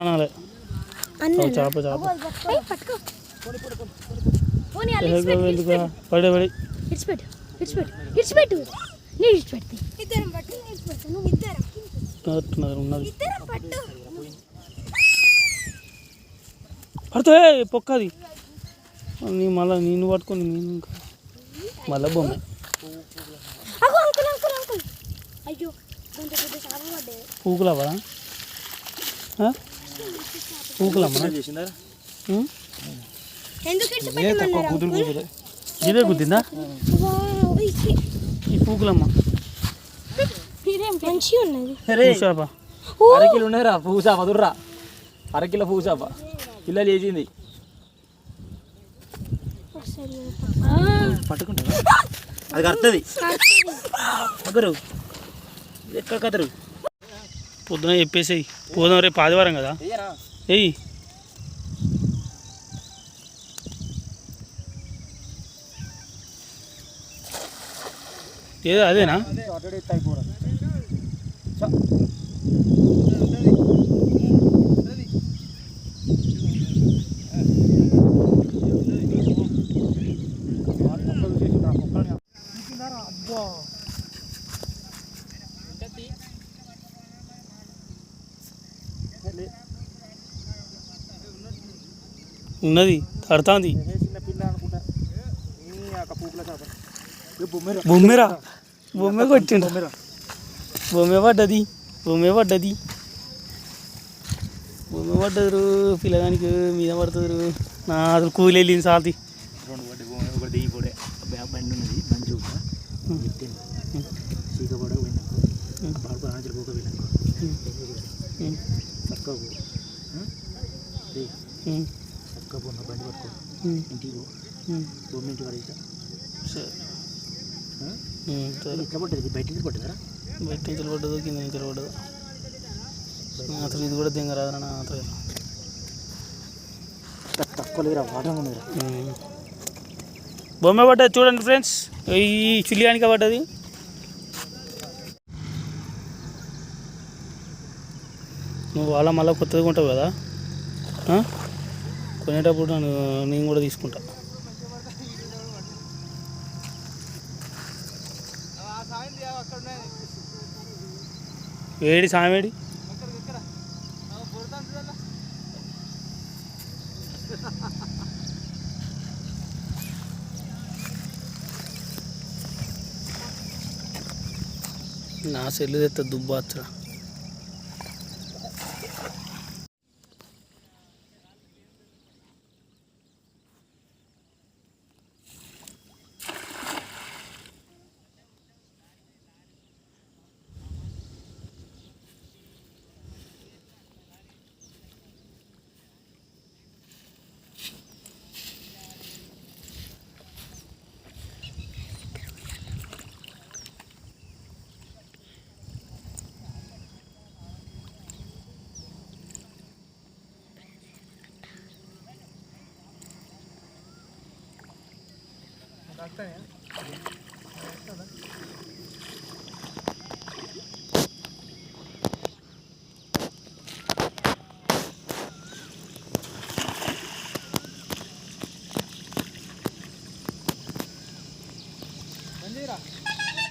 అనాలే. చేప చేప పడే పడి. ఇడిచిపెట్టు ఇడిచిపెట్టు ఇడిచిపెట్టు. నేను ఇడిచిపెడితే. ఇద్దరం పట్టు నేను ఇద్దరం. ఉన్నది ఇద్దరం పట్టు. పడితే పొక్కది. నీ మళ్ళీ నిన్ను పట్టుకొని నేను ఇంకా మళ్ళీ బొమ్మ. అగో అంకుల్ పూకులమ్మా? ఎందుకు ఇడిచిపెట్టమన్నారు ఇదే గుద్దిందా? ఈ పూకులమ్మ. మంచిగా ఉన్నది. ఓ! అరకిలో ఉన్నారా పువ్వు చేప దుర్రా. అరకిలో పిల్లలు వేసింది ఒకసారి పట్టుకుంటా అది కడుతుంది. ఎక్కడ కదరు? పొద్దున చెప్పేసేయి పోదాం రేపు ఆదివారం కదా ఎయ్యి ఏదో అదేనా ఉన్నది తడుతుంది బొమ్మెర? బొమ్మెరా బొమ్మె కొట్టిండు. బొమ్మె పడ్డది బొమ్మె పడ్డది. బొమ్మె పడ్డదురు పిల్లగానికి మీద పడుతుంది నా అసలు కూలి వెళ్ళింది సాల్తి. బండి ఉన్నది బండి చూప ఎత్తింది సీక పడ పోయినాక బాగా పోక పోయినాక చక్కగా పో. చక్కగా పో నా బండి పట్టుకో. ఇంటికి పో. సరే. ఎట్లా బయట నుంచి పడ్డదా? బయట నుంచి పడ్డదు కింద నుంచి పడ్డదు. అసలు ఇది కూడా దింగరాదు నా అసలు తక్కువ లేదురా ఉమ్. బొమ్మ పడ్డది చూడండి ఫ్రెండ్స్. ఈ చిల్లియానిక పడ్డది. నువ్వు వాళ్ళ మళ్ళీ కొత్తది కొంటావు కదా? కొనేటప్పుడు నన్ను నేను కూడా తీసుకుంటా. వేడి సామేడి నా సెల్లు తెత్త దుబ్బాచ్చరా लागतं